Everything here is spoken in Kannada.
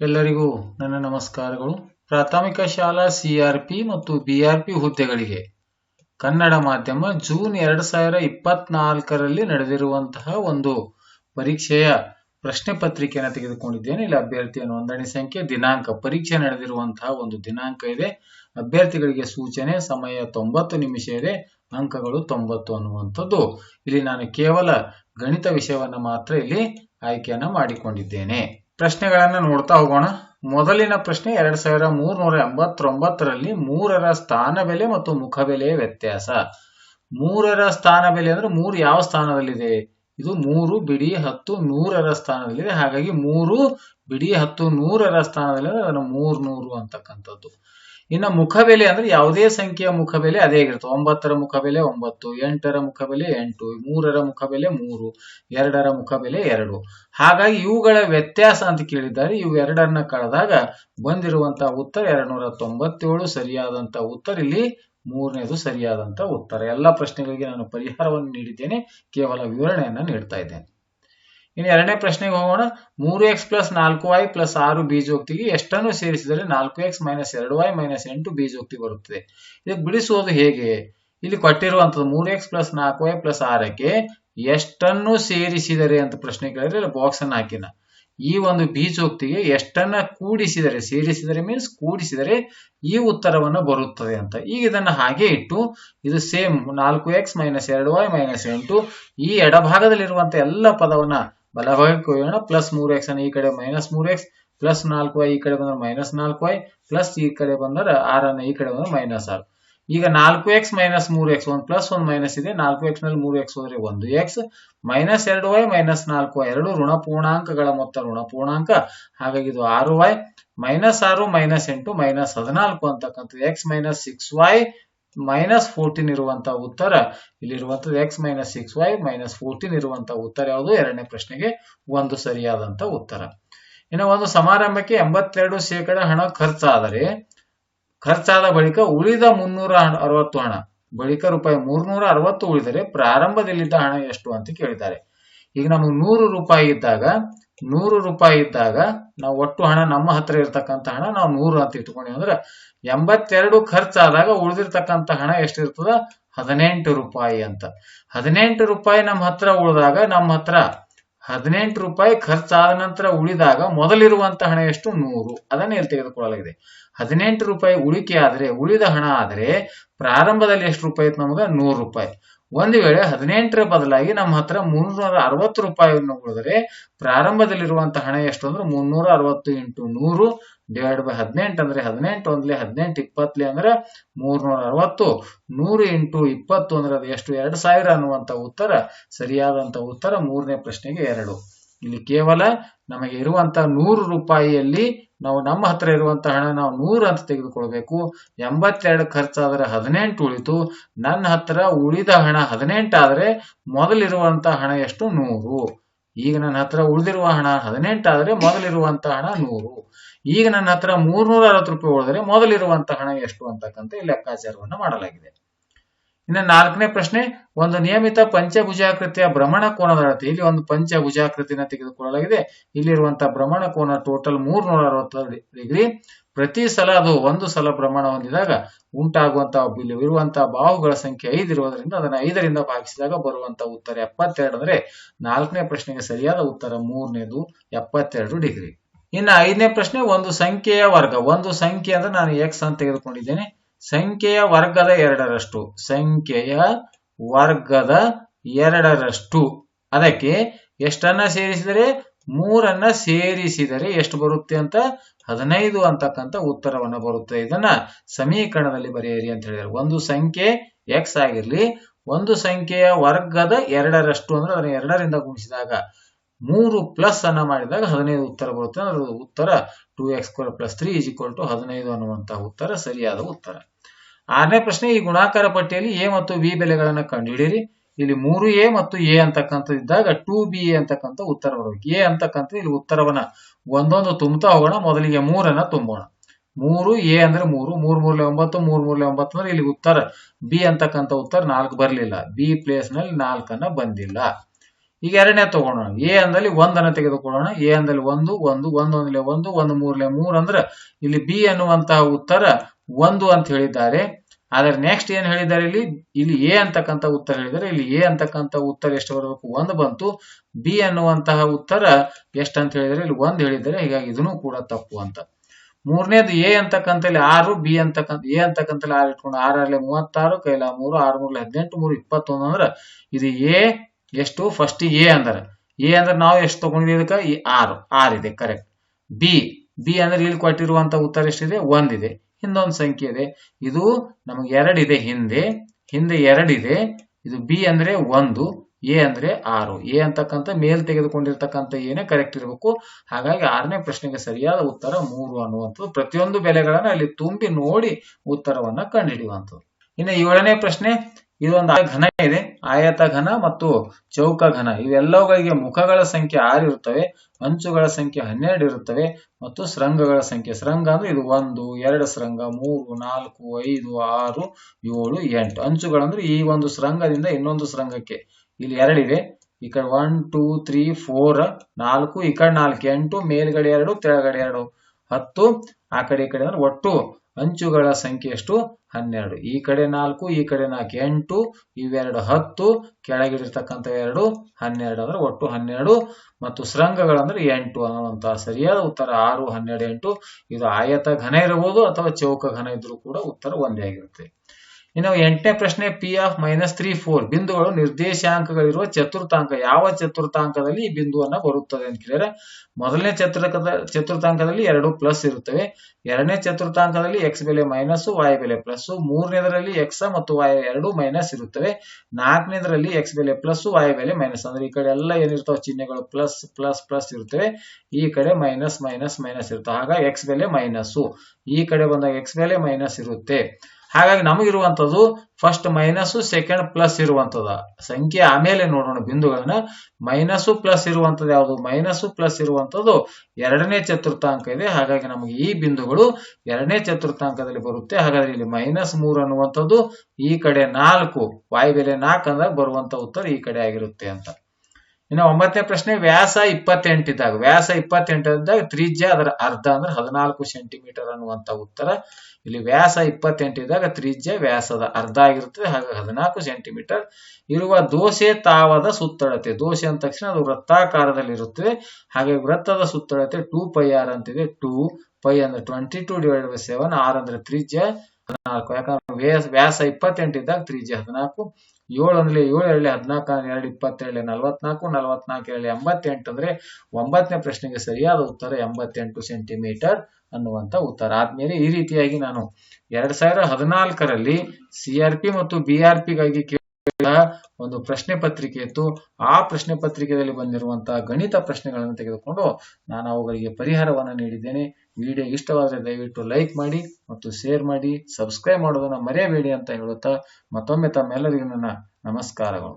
ಎಲ್ಲರಿಗೂ ನನ್ನ ನಮಸ್ಕಾರಗಳು. ಪ್ರಾಥಮಿಕ ಶಾಲಾ ಸಿಆರ್ಪಿ ಮತ್ತು ಬಿಆರ್ಪಿ ಹುದ್ದೆಗಳಿಗೆ. ಕನ್ನಡ ಮಾಧ್ಯಮ ಜೂನ್ ಎರಡ್ ಸಾವಿರ ಇಪ್ಪತ್ನಾಲ್ಕರಲ್ಲಿ ನಡೆದಿರುವಂತಹ ಒಂದು ಪರೀಕ್ಷೆಯ ಪ್ರಶ್ನೆ ಪತ್ರಿಕೆಯನ್ನು ತೆಗೆದುಕೊಂಡಿದ್ದೇನೆ. ಇಲ್ಲಿ ಅಭ್ಯರ್ಥಿಯ ನೋಂದಣಿ ಸಂಖ್ಯೆ, ದಿನಾಂಕ, ಪರೀಕ್ಷೆ ನಡೆದಿರುವಂತಹ ಒಂದು ದಿನಾಂಕ ಇದೆ. ಅಭ್ಯರ್ಥಿಗಳಿಗೆ ಸೂಚನೆ, ಸಮಯ ತೊಂಬತ್ತು ನಿಮಿಷ ಇದೆ, ಅಂಕಗಳು ತೊಂಬತ್ತು ಅನ್ನುವಂಥದ್ದು. ಇಲ್ಲಿ ನಾನು ಕೇವಲ ಗಣಿತ ವಿಷಯವನ್ನ ಮಾತ್ರ ಇಲ್ಲಿ ಆಯ್ಕೆಯನ್ನು ಮಾಡಿಕೊಂಡಿದ್ದೇನೆ. ಪ್ರಶ್ನೆಗಳನ್ನ ನೋಡ್ತಾ ಹೋಗೋಣ. ಮೊದಲಿನ ಪ್ರಶ್ನೆ ಎರಡ್ ಸಾವಿರ ಮೂರ್ನೂರ ಎಂಬತ್ತೊಂಬತ್ತರಲ್ಲಿ ಮೂರರ ಸ್ಥಾನ ಬೆಲೆ ಮತ್ತು ಮುಖ ಬೆಲೆಯ ವ್ಯತ್ಯಾಸ. ಮೂರರ ಸ್ಥಾನ ಬೆಲೆ ಅಂದ್ರೆ ಮೂರು ಯಾವ ಸ್ಥಾನದಲ್ಲಿದೆ? ಇದು ಮೂರು ಬಿಡಿ ಹತ್ತು ನೂರರ ಸ್ಥಾನದಲ್ಲಿದೆ. ಹಾಗಾಗಿ ಮೂರು ಬಿಡಿ ಹತ್ತು ನೂರರ ಸ್ಥಾನದಲ್ಲಿ ಅದನ್ನು ಮೂರ್ ನೂರು ಅಂತಕ್ಕಂಥದ್ದು. ಇನ್ನು ಮುಖಬೆಲೆ ಅಂದ್ರೆ ಯಾವುದೇ ಸಂಖ್ಯೆಯ ಮುಖಬೆಲೆ ಅದೇ ಆಗಿರುತ್ತೆ. ಒಂಬತ್ತರ ಮುಖಬೆಲೆ ಒಂಬತ್ತು, ಎಂಟರ ಮುಖಬೆಲೆ ಎಂಟು, ಮೂರರ ಮುಖಬೆಲೆ ಮೂರು, ಎರಡರ ಮುಖಬೆಲೆ ಎರಡು. ಹಾಗಾಗಿ ಇವುಗಳ ವ್ಯತ್ಯಾಸ ಅಂತ ಕೇಳಿದ್ದಾರೆ. ಇವು ಎರಡನ್ನ ಕಳೆದಾಗ ಬಂದಿರುವಂತಹ ಉತ್ತರ ಎರಡ್ನೂರ ತೊಂಬತ್ತೇಳು ಸರಿಯಾದಂತ ಉತ್ತರ ಇಲ್ಲಿ ಮೂರನೇದು ಸರಿಯಾದಂತ ಉತ್ತರ. ಎಲ್ಲ ಪ್ರಶ್ನೆಗಳಿಗೆ ನಾನು ಪರಿಹಾರವನ್ನು ನೀಡಿದ್ದೇನೆ. ಕೇವಲ ವಿವರಣೆಯನ್ನು ನೀಡ್ತಾ ಇದ್ದೇನೆ. ಇನ್ನು ಎರಡನೇ ಪ್ರಶ್ನೆಗೆ ಹೋಗೋಣ. ಮೂರು ಎಕ್ಸ್ ಪ್ಲಸ್ ನಾಲ್ಕು ವೈ ಪ್ಲಸ್ ಆರು ಬೀಜೋಕ್ತಿಗೆ ಎಷ್ಟನ್ನು ಸೇರಿಸಿದರೆ ನಾಲ್ಕು ಎಕ್ಸ್ ಮೈನಸ್ ಎರಡು ವೈ ಮೈನಸ್ ಎಂಟು ಬೀಜೋಕ್ತಿ ಬರುತ್ತದೆ? ಇದಕ್ಕೆ ಬಿಡಿಸುವುದು ಹೇಗೆ? ಇಲ್ಲಿ ಕೊಟ್ಟಿರುವಂತದ್ದು ಮೂರು ಎಕ್ಸ್ ಪ್ಲಸ್ ನಾಲ್ಕು ವೈ ಪ್ಲಸ್ ಆರಕ್ಕೆ ಎಷ್ಟನ್ನು ಸೇರಿಸಿದರೆ ಅಂತ ಪ್ರಶ್ನೆ ಕೇಳಿದ್ರೆ ಬಾಕ್ಸ್ ಅನ್ನು ಹಾಕಿನ. ಈ ಒಂದು ಬೀಜೋಕ್ತಿಗೆ ಎಷ್ಟನ್ನ ಕೂಡಿಸಿದರೆ, ಸೇರಿಸಿದರೆ ಮೀನ್ಸ್ ಕೂಡಿಸಿದರೆ ಈ ಉತ್ತರವನ್ನು ಬರುತ್ತದೆ ಅಂತ. ಈಗ ಇದನ್ನ ಹಾಗೆ ಇಟ್ಟು, ಇದು ಸೇಮ್ ನಾಲ್ಕು ಎಕ್ಸ್ ಮೈನಸ್ ಎರಡು ವೈ ಮೈನಸ್ ಎಂಟು, ಈ ಎಡಭಾಗದಲ್ಲಿರುವಂತಹ ಎಲ್ಲ ಪದವನ್ನ ಬಲಭಾಗಕ್ಕೆ ಹೋಗೋಣ ಪ್ಲಸ್ ಮೂರು ಎಕ್ಸ್ ಅನ್ನ ಈ ಕಡೆ ಮೈನಸ್ ಮೂರು ಎಕ್ಸ್ ಪ್ಲಸ್ ನಾಲ್ಕು ವೈ ಈ ಕಡೆ ಬಂದ್ರೆ ಮೈನಸ್ ನಾಲ್ಕು ವೈ ಪ್ಲಸ್ ಈ ಕಡೆ ಬಂದ್ರೆ ಅನ್ನು ಈ ಕಡೆ ಬಂದ್ರೆ ಮೈನಸ್ ಆರು. ಈಗ ನಾಲ್ಕು ಎಕ್ಸ್ ಮೈನಸ್ ಮೂರು ಎಕ್ಸ್ ಒಂದು ಪ್ಲಸ್ ಒಂದು ಮೈನಸ್ ಇದೆ. ನಾಲ್ಕು ಎಕ್ಸ್ನಲ್ಲಿ ಮೂರು ಎಕ್ಸ್ ಹೋದ್ರೆ ಒಂದು ಎಕ್ಸ್ ಮೈನಸ್ ಎರಡು ವೈ ಮೈನಸ್ ನಾಲ್ಕು ವೈ ಎರಡು ಋಣ ಪೂರ್ಣಾಂಕಗಳ ಮೊತ್ತ ಋಣ ಪೂರ್ಣಾಂಕ. ಹಾಗಾಗಿ ಇದು ಆರು ವೈ ಮೈನಸ್ ಆರು ಮೈನಸ್ ಎಂಟು ಮೈನಸ್ ಹದಿನಾಲ್ಕು ಅಂತಕ್ಕಂಥದ್ದು x minus six y minus fourteen ಇರುವಂತಹ ಉತ್ತರ. ಇಲ್ಲಿರುವಂತದ್ದು x minus six y minus fourteen ಇರುವಂತಹ ಉತ್ತರ ಯಾವುದು? ಎರಡನೇ ಪ್ರಶ್ನೆಗೆ ಒಂದು ಸರಿಯಾದಂತ ಉತ್ತರ. ಇನ್ನು ಒಂದು ಸಮಾರಂಭಕ್ಕೆ ಎಂಬತ್ತೆರಡು ಶೇಕಡ ಹಣ ಖರ್ಚಾದರೆ ಖರ್ಚಾದ ಬಳಿಕ ಉಳಿದ ಮುನ್ನೂರ ಅರವತ್ತು ಹಣ, ಬಳಿಕ ರೂಪಾಯಿ ಮೂರ್ನೂರ ಅರವತ್ತು ಉಳಿದರೆ ಪ್ರಾರಂಭದಲ್ಲಿದ್ದ ಹಣ ಎಷ್ಟು ಅಂತ ಕೇಳಿದ್ದಾರೆ. ಈಗ ನಮಗೆ ನೂರು ರೂಪಾಯಿ ಇದ್ದಾಗ, ನೂರು ರೂಪಾಯಿ ಇದ್ದಾಗ ನಾವು ಒಟ್ಟು ಹಣ ನಮ್ಮ ಹತ್ರ ಇರ್ತಕ್ಕಂಥ ಹಣ ನಾವು ನೂರು ಅಂತ ಇಟ್ಕೊಂಡ್ವಿ ಅಂದ್ರೆ ಎಂಬತ್ತೆರಡು ಖರ್ಚಾದಾಗ ಉಳಿದಿರ್ತಕ್ಕಂಥ ಹಣ ಎಷ್ಟಿರ್ತದ? ಹದಿನೆಂಟು ರೂಪಾಯಿ ಅಂತ. ಹದಿನೆಂಟು ರೂಪಾಯಿ ನಮ್ಮ ಹತ್ರ ಉಳಿದಾಗ ನಮ್ಮ ಹತ್ರ ಹದಿನೆಂಟು ರೂಪಾಯಿ ಖರ್ಚಾದ ನಂತರ ಉಳಿದಾಗ ಮೊದಲಿರುವಂತ ಹಣ ಎಷ್ಟು? ನೂರು. ಅದನ್ನೇ ಇಲ್ಲಿ ತೆಗೆದುಕೊಳ್ಳಲಾಗಿದೆ. ಹದಿನೆಂಟು ರೂಪಾಯಿ ಉಳಿಕೆ ಆದ್ರೆ, ಉಳಿದ ಹಣ ಆದ್ರೆ ಪ್ರಾರಂಭದಲ್ಲಿ ಎಷ್ಟು ರೂಪಾಯಿ ಇತ್ತು ನಮಗೆ? ನೂರು ರೂಪಾಯಿ. ಒಂದು ವೇಳೆ ಹದಿನೆಂಟರ ಬದಲಾಗಿ ನಮ್ಮ ಹತ್ರ ಮುನ್ನೂರ ಅರವತ್ತು ರೂಪಾಯಿಯನ್ನು ಉಳಿದರೆ ಪ್ರಾರಂಭದಲ್ಲಿರುವಂತಹ ಹಣ ಎಷ್ಟು ಅಂದ್ರೆ ಮುನ್ನೂರ ಅರವತ್ತು ಇಂಟು ನೂರು. ಡಿವೈಡ್ ಬೈ ಹದಿನೆಂಟು ಅಂದ್ರೆ ಹದಿನೆಂಟು, ಒಂದ್ಲೆ ಹದಿನೆಂಟು ಇಪ್ಪತ್ತಲಿ ಅಂದ್ರೆ ಮೂರ್ನೂರ ಅರವತ್ತು ನೂರು ಇಂಟು ಇಪ್ಪತ್ತು ಅಂದ್ರೆ ಅದು ಎಷ್ಟು? ಎರಡು ಸಾವಿರ ಅನ್ನುವಂತ ಉತ್ತರ ಸರಿಯಾದಂತ ಉತ್ತರ ಮೂರನೇ ಪ್ರಶ್ನೆಗೆ ಎರಡು. ಇಲ್ಲಿ ಕೇವಲ ನಮಗೆ ಇರುವಂತ ನೂರು ರೂಪಾಯಿಯಲ್ಲಿ ನಾವು ನಮ್ಮ ಹತ್ರ ಇರುವಂತ ಹಣ ನಾವು ನೂರು ಅಂತ ತೆಗೆದುಕೊಳ್ಬೇಕು. ಎಂಬತ್ತೆರಡು ಖರ್ಚಾದ್ರೆ ಹದಿನೆಂಟು ಉಳಿತು. ನನ್ನ ಹತ್ರ ಉಳಿದ ಹಣ ಹದಿನೆಂಟು ಆದ್ರೆ ಮೊದಲಿರುವಂತ ಹಣ ಎಷ್ಟು? ನೂರು. ಈಗ ನನ್ನ ಹತ್ರ ಉಳಿದಿರುವ ಹಣ ಹದಿನೆಂಟು ಆದ್ರೆ ಮೊದಲಿರುವಂತ ಹಣ ನೂರು. ಈಗ ನನ್ನ ಹತ್ರ ಮೂರ್ನೂರ ಅರವತ್ತು ರೂಪಾಯಿ ಉಳಿದ್ರೆ ಮೊದಲಿರುವಂತಹ ಹಣ ಎಷ್ಟು ಅಂತಕ್ಕಂಥ ಈ ಲೆಕ್ಕಾಚಾರವನ್ನು ಮಾಡಲಾಗಿದೆ. ಇನ್ನು ನಾಲ್ಕನೇ ಪ್ರಶ್ನೆ, ಒಂದು ನಿಯಮಿತ ಪಂಚಭುಜಾಕೃತಿಯ ಭ್ರಮಣ ಕೋನದ ಅಳತೆ. ಇಲ್ಲಿ ಒಂದು ಪಂಚಭುಜಾಕೃತಿನ ತೆಗೆದುಕೊಳ್ಳಲಾಗಿದೆ. ಇಲ್ಲಿರುವಂತಹ ಭ್ರಮಣ ಕೋನ ಟೋಟಲ್ ಮೂರ್ನೂರ ಅರವತ್ತು ಡಿಗ್ರಿ. ಪ್ರತಿ ಸಲ ಅದು ಒಂದು ಸಲ ಭ್ರಮಣ ಹೊಂದಿದಾಗ ಉಂಟಾಗುವಂತಹ ಇಲ್ಲಿ ಇರುವಂತಹ ಬಾಹುಗಳ ಸಂಖ್ಯೆ ಐದು ಇರುವುದರಿಂದ ಅದನ್ನು ಐದರಿಂದ ಭಾಗಿಸಿದಾಗ ಬರುವಂತಹ ಉತ್ತರ ಎಪ್ಪತ್ತೆರಡು. ಅಂದ್ರೆ ನಾಲ್ಕನೇ ಪ್ರಶ್ನೆಗೆ ಸರಿಯಾದ ಉತ್ತರ ಮೂರನೇದು ಎಪ್ಪತ್ತೆರಡು ಡಿಗ್ರಿ. ಇನ್ನು ಐದನೇ ಪ್ರಶ್ನೆ, ಒಂದು ಸಂಖ್ಯೆಯ ವರ್ಗ. ಒಂದು ಸಂಖ್ಯೆ ಅಂದ್ರೆ ನಾನು ಎಕ್ಸ್ ಅಂತ ತೆಗೆದುಕೊಂಡಿದ್ದೇನೆ. ಸಂಖ್ಯೆಯ ವರ್ಗದ ಎರಡರಷ್ಟು. ಸಂಖ್ಯೆಯ ವರ್ಗದ ಎರಡರಷ್ಟು. ಅದಕ್ಕೆ ಎಷ್ಟನ್ನ ಸೇರಿಸಿದರೆ? ಮೂರನ್ನ ಸೇರಿಸಿದರೆ ಎಷ್ಟು ಬರುತ್ತೆ ಅಂತ? ಹದಿನೈದು ಅಂತಕ್ಕಂಥ ಉತ್ತರವನ್ನ ಬರುತ್ತೆ. ಇದನ್ನ ಸಮೀಕರಣದಲ್ಲಿ ಬರೆಯಿರಿ ಅಂತ ಹೇಳಿದ್ದಾರೆ ಒಂದು ಸಂಖ್ಯೆ ಎಕ್ಸ್ ಆಗಿರ್ಲಿ, ಒಂದು ಸಂಖ್ಯೆಯ ವರ್ಗದ ಎರಡರಷ್ಟು ಅಂದ್ರೆ ಅದನ್ನ ಎರಡರಿಂದ ಗುಣಿಸಿದಾಗ ಮೂರು ಪ್ಲಸ್ ಅನ್ನ ಮಾಡಿದಾಗ ಹದಿನೈದು ಉತ್ತರ ಬರುತ್ತೆ. ಅಂದ್ರೆ ಉತ್ತರ two x square plus three is equal to ಹದಿನೈದು ಅನ್ನುವಂತಹ ಉತ್ತರ, ಸರಿಯಾದ ಉತ್ತರ. ಆರನೇ ಪ್ರಶ್ನೆ, ಈ ಗುಣಾಕಾರ ಪಟ್ಟಿಯಲ್ಲಿ ಎ ಮತ್ತು ಬಿ ಬೆಲೆಗಳನ್ನು ಕಂಡುಹಿಡಿಯಿರಿ. ಇಲ್ಲಿ ಮೂರು ಎ ಮತ್ತು ಎ ಅಂತಕ್ಕಂಥದ್ದು ಇದ್ದಾಗ ಟೂ ಬಿ ಎ ಅಂತಕ್ಕಂಥ ಉತ್ತರ ಬರಬೇಕು. ಎ ಅಂತಕ್ಕಂಥ ಇಲ್ಲಿ ಉತ್ತರವನ್ನ ಒಂದೊಂದು ತುಂಬುತ್ತಾ ಹೋಗೋಣ. ಮೊದಲಿಗೆ ಮೂರನ್ನ ತುಂಬೋಣ. ಮೂರು ಎ ಅಂದ್ರೆ ಮೂರು, ಮೂರ್ ಮೂರ್ಲೆ ಒಂಬತ್ತು, ಮೂರ್ ಮೂರ್ಲೆ ಒಂಬತ್ತು ಅಂದ್ರೆ ಇಲ್ಲಿ ಉತ್ತರ. ಬಿ ಅಂತಕ್ಕಂಥ ಉತ್ತರ ನಾಲ್ಕು ಬರಲಿಲ್ಲ. ಬಿ ಪ್ಲೇಸ್ನಲ್ಲಿ ನಾಲ್ಕನ್ನ ಬಂದಿಲ್ಲ. ಈಗ ಎರಡನೇ ತಗೊಳ್ಳೋಣ. ಎ ಅಂದಲ್ಲಿ ಒಂದನ್ನ ತೆಗೆದುಕೊಳ್ಳೋಣ. ಎ ಅಂದಲ್ಲಿ ಒಂದು ಒಂದು ಒಂದು ಒಂದ್ಲೆ ಒಂದು ಒಂದು ಮೂರ್ಲೆ ಮೂರ್ ಅಂದ್ರೆ ಇಲ್ಲಿ ಬಿ ಅನ್ನುವಂತಹ ಉತ್ತರ ಒಂದು ಅಂತ ಹೇಳಿದ್ದಾರೆ. ಆದ್ರೆ ನೆಕ್ಸ್ಟ್ ಏನ್ ಹೇಳಿದ್ದಾರೆ ಇಲ್ಲಿ? ಇಲ್ಲಿ ಎ ಅಂತಕ್ಕಂಥ ಉತ್ತರ ಹೇಳಿದ್ದಾರೆ. ಇಲ್ಲಿ ಎ ಅಂತಕ್ಕಂಥ ಉತ್ತರ ಎಷ್ಟು ಬರಬೇಕು? ಒಂದು ಬಂತು. ಬಿ ಅನ್ನುವಂತಹ ಉತ್ತರ ಎಷ್ಟು ಅಂತ ಹೇಳಿದ್ರೆ ಇಲ್ಲಿ ಒಂದು ಹೇಳಿದ್ದಾರೆ. ಹೀಗಾಗಿ ಇದನ್ನು ಕೂಡ ತಪ್ಪು ಅಂತ. ಮೂರನೇದು ಎ ಅಂತಕ್ಕಂತಲ್ಲಿ ಆರು, ಬಿ ಅಂತಕ್ಕಂಥ, ಎ ಅಂತಕ್ಕಂತಲ್ಲಿ ಆರು ಇಟ್ಕೊಂಡು ಆರಲ್ಲಿ ಮೂವತ್ತಾರು ಕೈಲ ಮೂರು ಆರು ಮೂರ್ಲಿ ಹದಿನೆಂಟು, ಮೂರು ಇಪ್ಪತ್ತೊಂದು ಅಂದ್ರೆ ಇದು ಎ ಎಷ್ಟು? ಫಸ್ಟ್ ಎ ಅಂದ್ರೆ. ಎ ಅಂದ್ರೆ ನಾವು ಎಷ್ಟು ತಗೊಂಡಿದ್ದೀವಿ ಇದಕ್ಕೆ? ಈ ಆರು ಆರ್ ಇದೆ ಕರೆಕ್ಟ್ ಬಿ ಬಿ ಅಂದ್ರೆ ಇಲ್ಲಿ ಕೊಟ್ಟಿರುವಂತ ಉತ್ತರ ಎಷ್ಟಿದೆ? ಒಂದಿದೆ ಹಿಂದೊಂದು ಸಂಖ್ಯೆ ಇದೆ. ಇದು ನಮಗೆ ಎರಡಿದೆ ಹಿಂದೆ. ಹಿಂದೆ ಎರಡಿದೆ ಇದು. ಬಿ ಅಂದ್ರೆ ಒಂದು ಎ ಅಂದ್ರೆ ಆರು. ಎ ಅಂತಕ್ಕಂಥ ಮೇಲ್ ತೆಗೆದುಕೊಂಡಿರ್ತಕ್ಕಂಥ ಏನೇ ಕರೆಕ್ಟ್ ಇರಬೇಕು. ಹಾಗಾಗಿ ಆರನೇ ಪ್ರಶ್ನೆಗೆ ಸರಿಯಾದ ಉತ್ತರ ಮೂರು ಅನ್ನುವಂಥದ್ದು. ಪ್ರತಿಯೊಂದು ಬೆಲೆಗಳನ್ನ ಅಲ್ಲಿ ತುಂಬಿ ನೋಡಿ ಉತ್ತರವನ್ನ ಕಂಡುಹಿಡಿಯುವಂಥದ್ದು. ಇನ್ನು ಏಳನೇ ಪ್ರಶ್ನೆ ಇದೊಂದು ಘನ ಇದೆ. ಆಯತ ಘನ ಮತ್ತು ಚೌಕ ಘನ. ಇವೆಲ್ಲವುಗಳಿಗೆ ಮುಖಗಳ ಸಂಖ್ಯೆ ಆರು ಇರುತ್ತವೆ, ಅಂಚುಗಳ ಸಂಖ್ಯೆ ಹನ್ನೆರಡು ಇರುತ್ತವೆ ಮತ್ತು ಶೃಂಗಗಳ ಸಂಖ್ಯೆ. ಶೃಂಗ ಅಂದ್ರೆ ಇದು ಒಂದು, ಎರಡು ಶೃಂಗ, ಮೂರು, ನಾಲ್ಕು, ಐದು, ಆರು, ಏಳು, ಎಂಟು. ಅಂಚುಗಳಂದ್ರೆ ಈ ಒಂದು ಶೃಂಗದಿಂದ ಇನ್ನೊಂದು ಶೃಂಗಕ್ಕೆ. ಇಲ್ಲಿ ಎರಡಿವೆ ಈ ಕಡೆ ಒನ್ ಟೂ ತ್ರೀ ಫೋರ್ ನಾಲ್ಕು, ಈ ಕಡೆ ನಾಲ್ಕು, ಎಂಟು, ಮೇಲ್ಗಡೆ ಎರಡು, ಕೆಳಗಡೆ ಎರಡು, ಹತ್ತು. ಆ ಕಡೆ ಈ ಕಡೆ ಅಂದ್ರೆ ಒಟ್ಟು ಅಂಚುಗಳ ಸಂಖ್ಯೆ ಎಷ್ಟು? ಹನ್ನೆರಡು. ಈ ಕಡೆ ನಾಲ್ಕು, ಈ ಕಡೆ ನಾಲ್ಕು. ಎಂಟು, ಇವೆರಡು ಹತ್ತು. ಕೆಳಗಿಡಿರ್ತಕ್ಕಂಥ ಎರಡು, ಹನ್ನೆರಡು ಅಂದ್ರೆ ಒಟ್ಟು ಹನ್ನೆರಡು. ಮತ್ತು ಶೃಂಗಗಳಂದ್ರೆ ಎಂಟು. ಅನ್ನುವಂತಹ ಸರಿಯಾದ ಉತ್ತರ ಆರು, ಹನ್ನೆರಡು, ಎಂಟು. ಇದು ಆಯತ ಘನ ಇರಬಹುದು ಅಥವಾ ಚೌಕ ಘನ ಇದ್ರೂ ಕೂಡ ಉತ್ತರ ಒಂದೇ ಆಗಿರುತ್ತೆ. ಇನ್ನು ಎಂಟನೇ ಪ್ರಶ್ನೆ P of minus three four ಬಿಂದುಗಳು ನಿರ್ದೇಶಾಂಕಗಳಿರುವ ಚತುರ್ಥಾಂಕ, ಯಾವ ಚತುರ್ಥಾಂಕದಲ್ಲಿ ಈ ಬಿಂದುವನ್ನ ಬರುತ್ತದೆ ಅಂತ ಕೇಳಿದ್ರೆ, ಮೊದಲನೇ ಚತುರ್ಕದ ಚತುರ್ಥಾಂಕದಲ್ಲಿ ಎರಡು ಪ್ಲಸ್ ಇರುತ್ತವೆ. ಎರಡನೇ ಚತುರ್ಥಾಂಕದಲ್ಲಿ ಎಕ್ಸ್ ಬೆಲೆ ಮೈನಸ್ ವಾಯ್ ಬೆಲೆ ಪ್ಲಸ್ ಮೂರನೇದರಲ್ಲಿ ಎಕ್ಸ್ ಮತ್ತು ವಾಯ್ ಎರಡು ಮೈನಸ್ ಇರುತ್ತವೆ. ನಾಲ್ಕನೇದರಲ್ಲಿ ಎಕ್ಸ್ ಬೆಲೆ ಪ್ಲಸ್ ವಾಯ್ ಬೆಲೆ ಮೈನಸ್ ಅಂದ್ರೆ ಈ ಕಡೆ ಎಲ್ಲ ಏನಿರ್ತಾವ ಚಿಹ್ನೆಗಳು ಪ್ಲಸ್ ಪ್ಲಸ್ ಪ್ಲಸ್ ಇರುತ್ತವೆ ಈ ಕಡೆ ಮೈನಸ್ ಮೈನಸ್ ಮೈನಸ್ ಇರುತ್ತೆ ಆಗ ಎಕ್ಸ್ ಬೆಲೆ ಮೈನಸ್ ಈ ಕಡೆ ಬಂದಾಗ ಎಕ್ಸ್ ಬೆಲೆ ಮೈನಸ್ ಇರುತ್ತೆ. ಹಾಗಾಗಿ ನಮಗಿರುವಂತದ್ದು ಫಸ್ಟ್ ಮೈನಸ್ ಸೆಕೆಂಡ್ ಪ್ಲಸ್ ಇರುವಂತದ. ಸಂಖ್ಯೆ ಆಮೇಲೆ ನೋಡೋಣ ಬಿಂದುಗಳನ್ನ. ಮೈನಸ್ ಪ್ಲಸ್ ಇರುವಂತದ್ದು ಯಾವುದು? ಮೈನಸ್ ಪ್ಲಸ್ ಇರುವಂತದ್ದು ಎರಡನೇ ಚತುರ್ಥಾಂಕ ಇದೆ. ಹಾಗಾಗಿ ನಮಗೆ ಈ ಬಿಂದುಗಳು ಎರಡನೇ ಚತುರ್ಥಾಂಕದಲ್ಲಿ ಬರುತ್ತೆ. ಹಾಗಾದ್ರೆ ಇಲ್ಲಿ ಮೈನಸ್ ಮೂರು ಅನ್ನುವಂಥದ್ದು ಈ ಕಡೆ ನಾಲ್ಕು ವಾಯು ಬೆಲೆ ನಾಲ್ಕು ಅಂದಾಗ ಬರುವಂತ ಉತ್ತರ ಈ ಕಡೆ ಆಗಿರುತ್ತೆ ಅಂತ. ಇನ್ನು ಒಂಬತ್ತನೇ ಪ್ರಶ್ನೆ, ವ್ಯಾಸ ಇಪ್ಪತ್ತೆಂಟಿದ್ದಾಗ ವ್ಯಾಸ ಇಪ್ಪತ್ತೆಂಟಿದ್ದಾಗ ತ್ರಿಜ್ಯ ಅದರ ಅರ್ಧ ಅಂದ್ರೆ ಹದಿನಾಲ್ಕು ಸೆಂಟಿಮೀಟರ್ ಅನ್ನುವಂತ ಉತ್ತರ. ಇಲ್ಲಿ ವ್ಯಾಸ ಇಪ್ಪತ್ತೆಂಟಿದ್ದಾಗ ತ್ರಿಜ್ಯ ವ್ಯಾಸದ ಅರ್ಧ ಆಗಿರುತ್ತದೆ, ಹಾಗೆ ಹದಿನಾಲ್ಕು ಸೆಂಟಿಮೀಟರ್ ಇರುವ ದೋಸೆ ತಾವದ ಸುತ್ತಳತೆ. ದೋಸೆ ಅಂದ ತಕ್ಷಣ ಅದು ವೃತ್ತಾಕಾರದಲ್ಲಿ ಇರುತ್ತದೆ ಹಾಗೆ ವೃತ್ತದ ಸುತ್ತಳತೆ ಟೂ ಪೈ ಆರ್ ಅಂತಿದೆ. ಟೂ ಪೈ ಅಂದ್ರೆ twenty two divide by seven R ಅಂದ್ರೆ ತ್ರಿಜ್ಯ ಹದಿನಾಲ್ಕು. ಯಾಕಂದ್ರೆ ವ್ಯಾಸ ಇಪ್ಪತ್ತೆಂಟಿದ್ದಾಗ ತ್ರಿಜ್ಯ ಹದಿನಾಲ್ಕು. ಏಳು ಅಂದ್ರೆ ಏಳು ಹೇಳಿ ಹದಿನಾಲ್ಕು ಎರಡು ಇಪ್ಪತ್ತೇಳು ನಲವತ್ನಾಲ್ಕು ನಲವತ್ನಾಲ್ಕು ಹೇಳಿ ಎಂಬತ್ತೆಂಟು ಅಂದ್ರೆ ಒಂಬತ್ತನೇ ಪ್ರಶ್ನೆಗೆ ಸರಿಯಾದ ಉತ್ತರ ಎಂಬತ್ತೆಂಟು ಸೆಂಟಿಮೀಟರ್ ಅನ್ನುವಂತ ಉತ್ತರ. ಆದ್ಮೇಲೆ ಈ ರೀತಿಯಾಗಿ ನಾನು ಎರಡ್ ಸಾವಿರ ಹದಿನಾಲ್ಕರಲ್ಲಿ ಸಿಆರ್ಪಿ ಮತ್ತು ಬಿಆರ್ಪಿಗಾಗಿ ಕೇಳಿದ ಒಂದು ಪ್ರಶ್ನೆ ಪತ್ರಿಕೆ ಇತ್ತು. ಆ ಪ್ರಶ್ನೆ ಪತ್ರಿಕೆಯಲ್ಲಿ ಬಂದಿರುವಂತಹ ಗಣಿತ ಪ್ರಶ್ನೆಗಳನ್ನು ತೆಗೆದುಕೊಂಡು ನಾನು ಅವುಗಳಿಗೆ ಪರಿಹಾರವನ್ನು ನೀಡಿದ್ದೇನೆ. ವಿಡಿಯೋ ಇಷ್ಟವಾದರೆ ದಯವಿಟ್ಟು ಲೈಕ್ ಮಾಡಿ ಮತ್ತು ಶೇರ್ ಮಾಡಿ. ಸಬ್ಸ್ಕ್ರೈಬ್ ಮಾಡೋದನ್ನ ಮರೆಯಬೇಡಿ ಅಂತ ಹೇಳುತ್ತಾ ಮತ್ತೊಮ್ಮೆ ತಮ್ಮೆಲ್ಲರಿಗೂ ನನ್ನ ನಮಸ್ಕಾರಗಳು.